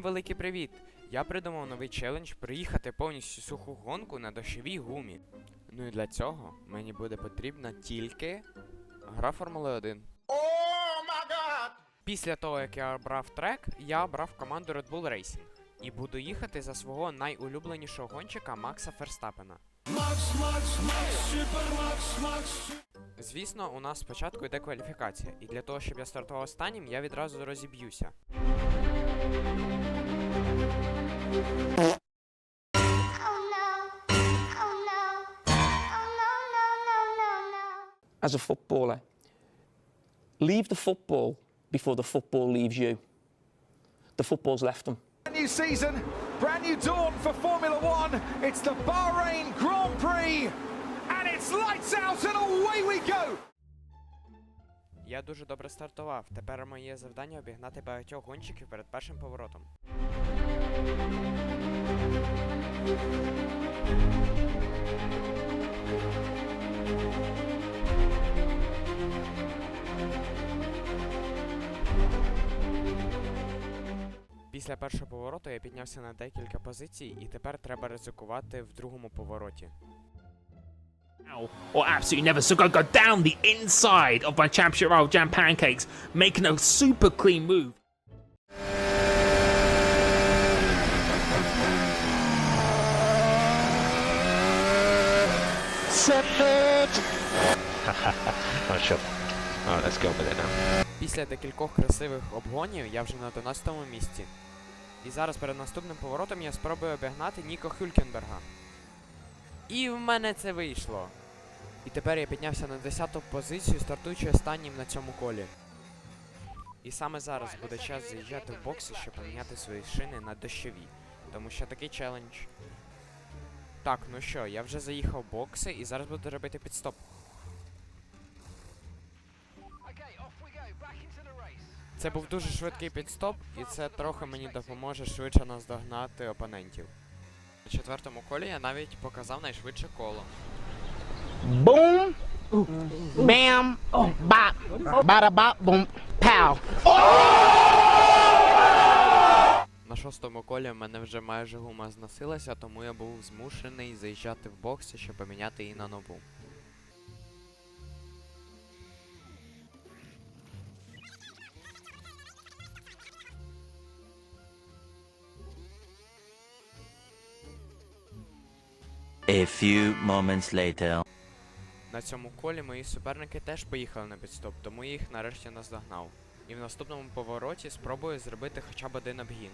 Всім великий привіт! Я придумав новий челендж приїхати повністю суху гонку на дощовій гумі. Ну і для цього мені буде потрібна тільки гра Формули 1. Після того, як я обрав трек, я обрав команду Red Bull Racing і буду їхати за свого найулюбленішого гонщика Макса Ферстапена. Звісно, у нас спочатку йде кваліфікація, і для того, щоб я стартував останнім, я відразу розіб'юся. As a footballer. Leave the football before the football leaves you. The football's left them. Brand new season, brand new dawn for Formula One. It's the Bahrain Grand Prix, and it's lights out and away we go. Я дуже добре стартував. Тепер моє завдання обігнати багатьох гонщиків перед першим поворотом. Після першого повороту я піднявся на декілька позицій, і тепер треба ризикувати в другому повороті. or absolutely never. So go go down the inside of my championship roll jam pancakes, making a super clean move. Not sure. Alright, let's go with it now. Після декількох красивих обгонів я вже на 11-му місці. І зараз перед наступним поворотом я спробую обігнати Ніко Хюлькенберга. І в мене це вийшло. І тепер я піднявся на 10-ту позицію, стартуючи останнім на цьому колі. І саме зараз буде час заїжджати в бокси, щоб поміняти свої шини на дощові. Тому що такий челендж. Так, ну що, я вже заїхав в бокси і зараз буду робити підстоп. Це був дуже швидкий підстоп, і це трохи мені допоможе швидше наздогнати опонентів. На четвертому колі я навіть показав найшвидше коло. Boom, bam, bop, bada шостому колі в мене вже майже гума зносилася, тому я був змушений заїжджати в бокси, щоб поміняти її на нову. A few moments later. На цьому колі мої суперники теж поїхали на підстоп, тому я їх нарешті наздогнав. І в наступному повороті спробую зробити хоча б один обгін.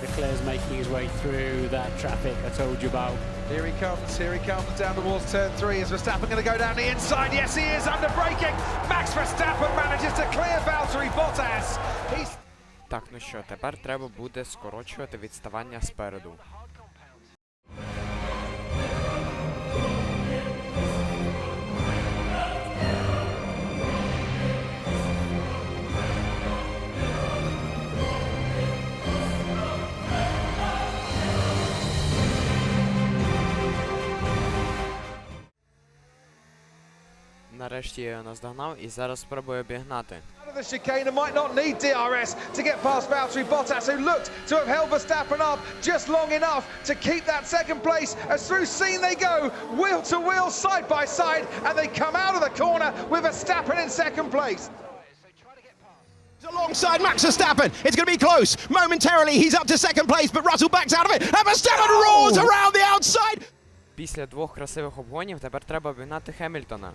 Leclerc's making his way through that traffic I told you about. Here he comes, here he comes down towards turn three. Is Verstappen going to go down the inside? Yes, he is under braking. Max Verstappen manages to clear Valtteri Bottas. He's Так, ну що, тепер треба буде скорочувати відставання спереду. Нарешті я його наздогнав і зараз спробую обігнати. out of the chicane and might not need DRS to get past Valtteri Bottas, who looked to have held Verstappen up just long enough to keep that second place. As through scene they go, wheel to wheel, side by side, and they come out of the corner with Verstappen in second place. Alongside Max Verstappen, it's going to be close. Momentarily, he's up to second place, but Russell backs out of it. And Verstappen roars around the outside. Після двох красивих обгонів тепер треба обігнати Хемільтона.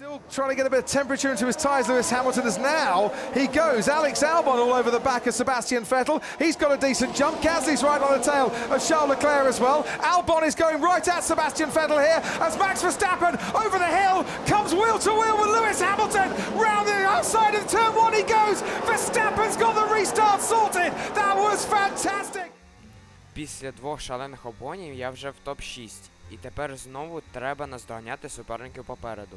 Still trying to get a bit of temperature into his tyres, Lewis Hamilton, as now he goes. Alex Albon all over the back of Sebastian Vettel. He's got a decent jump. Gasly's right on the tail of Charles Leclerc as well. Albon is going right at Sebastian Vettel here as Max Verstappen over the hill comes wheel to wheel with Lewis Hamilton. Round the outside of turn one he goes. Verstappen's got the restart sorted. That was fantastic. Після двох шалених обгонів я вже в топ-6. І тепер знову треба наздоганяти суперників попереду.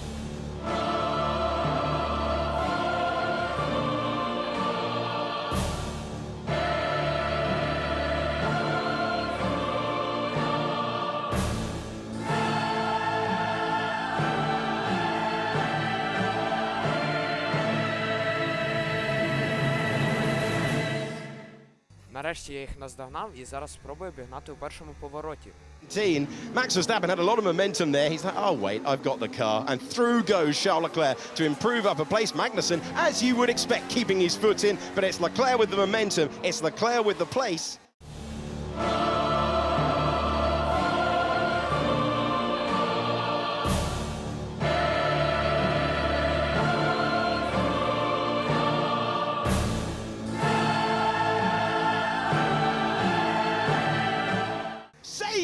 Нарешті я їх наздогнав і зараз спробую обігнати у першому повороті. 19. Max Verstappen had a lot of momentum there. He's like, oh, wait, I've got the car. And through goes Charles Leclerc to improve up a place. Magnussen, as you would expect, keeping his foot in. But it's Leclerc with the momentum. It's Leclerc with the place.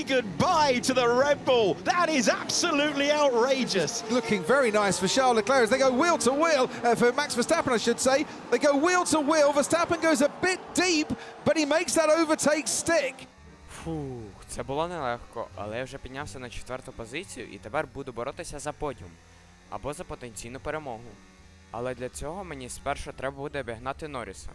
Goodbye to the Red Bull. That is absolutely outrageous. Looking very nice for Charles Leclerc as they go wheel to wheel, uh, for Max Verstappen, I should say. They go wheel to wheel. Verstappen goes a bit deep, but he makes that overtake stick. Фух, це було нелегко, але я вже піднявся на четверту позицію і тепер буду боротися за подіум або за потенційну перемогу. Але для цього мені спершу треба буде обігнати Норріса.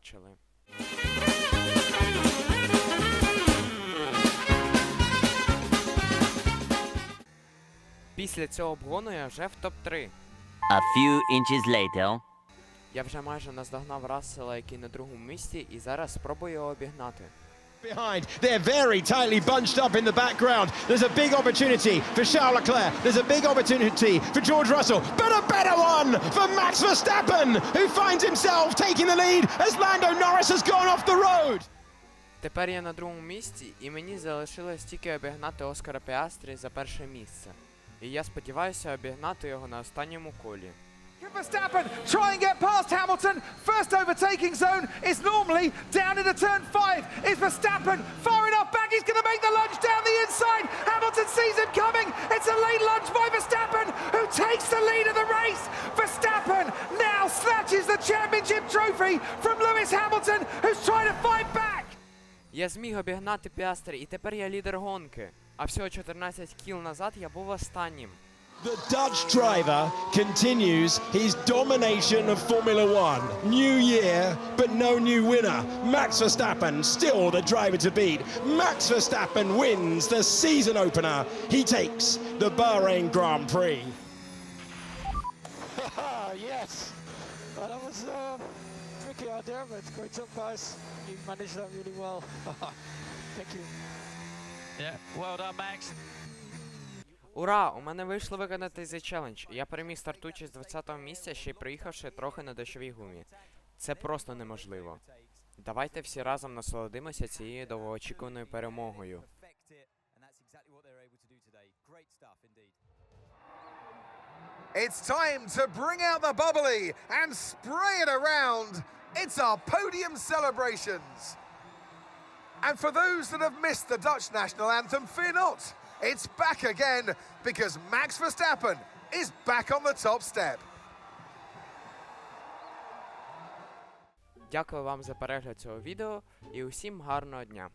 Бачили. Після цього обгону я вже в топ-3. A few inches later. Я вже майже наздогнав Рассела, який на другому місці, і зараз спробую його обігнати. Behind, they're very tightly bunched up in the background. There's a big opportunity for Charles Leclerc. There's a big opportunity for George Russell, but a better one for Max Verstappen, who finds himself taking the lead as Lando Norris has gone off the road. Тепер я на другому місці, і мені залишилось тільки обігнати Оскара Піастрі за перше місце. І я сподіваюся обігнати його на останньому колі. Verstappen try and get past Hamilton? First overtaking zone is normally down into turn five. Is Verstappen far enough back? He's going to make the lunge down the inside. Hamilton sees him coming. It's a late lunge by Verstappen, who takes the lead of the race. Verstappen now snatches the championship trophy from Lewis Hamilton, who's trying to fight back. Я зміг обігнати Піастрі, і тепер я лідер гонки. А всього 14 кіл назад я був останнім. The Dutch driver continues his domination of Formula One. New year, but no new winner. Max Verstappen, still the driver to beat. Max Verstappen wins the season opener. He takes the Bahrain Grand Prix. yes. Well, that was uh, tricky out there, but great job, guys. You managed that really well. Thank you. Yeah, well done, Max. Ура! У мене вийшло виконати цей челендж. Я переміг стартуючи з 20-го місця, ще й приїхавши трохи на дощовій гумі. Це просто неможливо. Давайте всі разом насолодимося цією довгоочікуваною перемогою. It's time to bring out the bubbly and spray it around. It's our podium celebrations. And for those that have missed the Dutch national anthem, fear not. It's back again because Max Verstappen is back on the top step. Дякую вам за перегляд цього відео і усім гарного дня!